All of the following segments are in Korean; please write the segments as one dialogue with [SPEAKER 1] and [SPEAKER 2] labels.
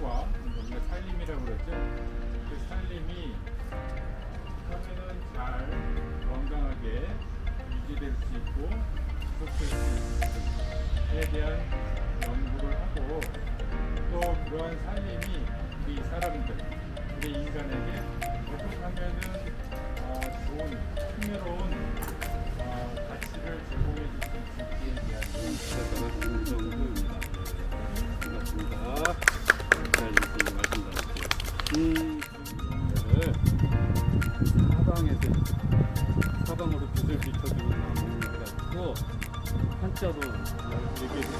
[SPEAKER 1] 과 원래 살림이라고 그랬죠. 그 살림이 하면은 잘 건강하게 유지될 수 있고 지속될 수 있음에 대한 연구를 하고 또 그러한 살림이 우리 사람들, 우리 인간에게 어떻게 하면은
[SPEAKER 2] 사방에서 사방으로 빛을 비춰주는 나무를 가지고 한자로 얘기해 주세요.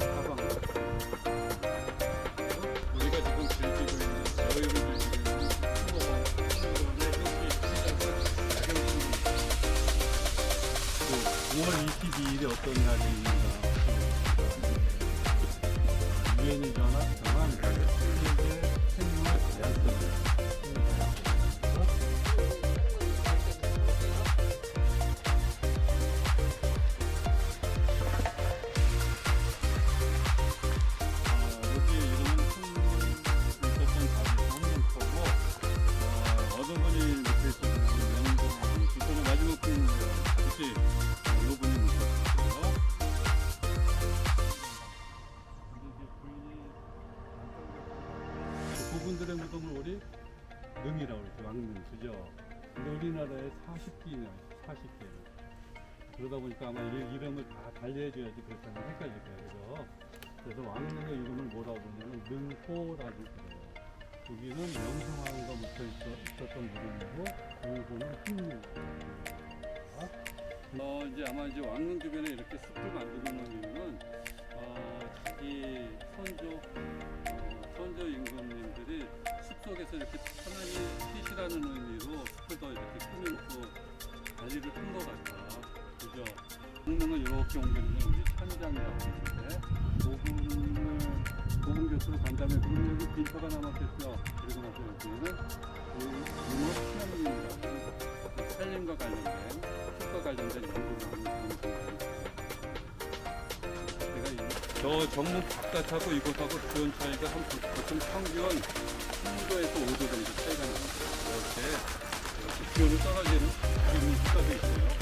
[SPEAKER 2] 사방. 우리가 지금 즐기고 있는 여유를 즐기고 있는 풍경의 현지 시작은 야경입니다. 그 5월 22일이 어떤 날입니까? 유엔이 전화 그 부분들의 무덤을 우리 능이라고 그러죠. 왕능 그죠? 근데 우리나라에 40개나 40개. 그러다 보니까 아마 이 이름을 다 달리해줘야지 그렇다면 헷갈릴 거예요. 그죠? 그래서 왕릉의 이름을 뭐라고 부르냐면 능호라고 그래요. 여기는 명성황후가 묻혀 있었던 무덤이고 요거는 흰무. 어 이제 아마 이제 왕릉 주변에 이렇게 숲을 만들어 놓은 이유는 어 자기 선조 속에서 이렇게 편안히 쉬시라는 의미로 숲을 더 이렇게 꾸며놓고 관리를 한 것 같아. 그죠? 왕릉을 이렇게 옮기는 건 우리 천장이라고 하는데 고분을 고분 교수로 간 다음에 그러면 여기 빈터가 남았겠죠. 그리고 나서 여기는 유머 피아노입니다. 살림과 관련된 숲과 관련된 연구를 하는 저 정문 바깥하고 이곳하고 기온 차이가 한 보- 보통 평균 3도에서 5도 정도 차이가 납니다. 이렇게, 이렇게 기온이 떨어지는 기온이 효과도 있어요.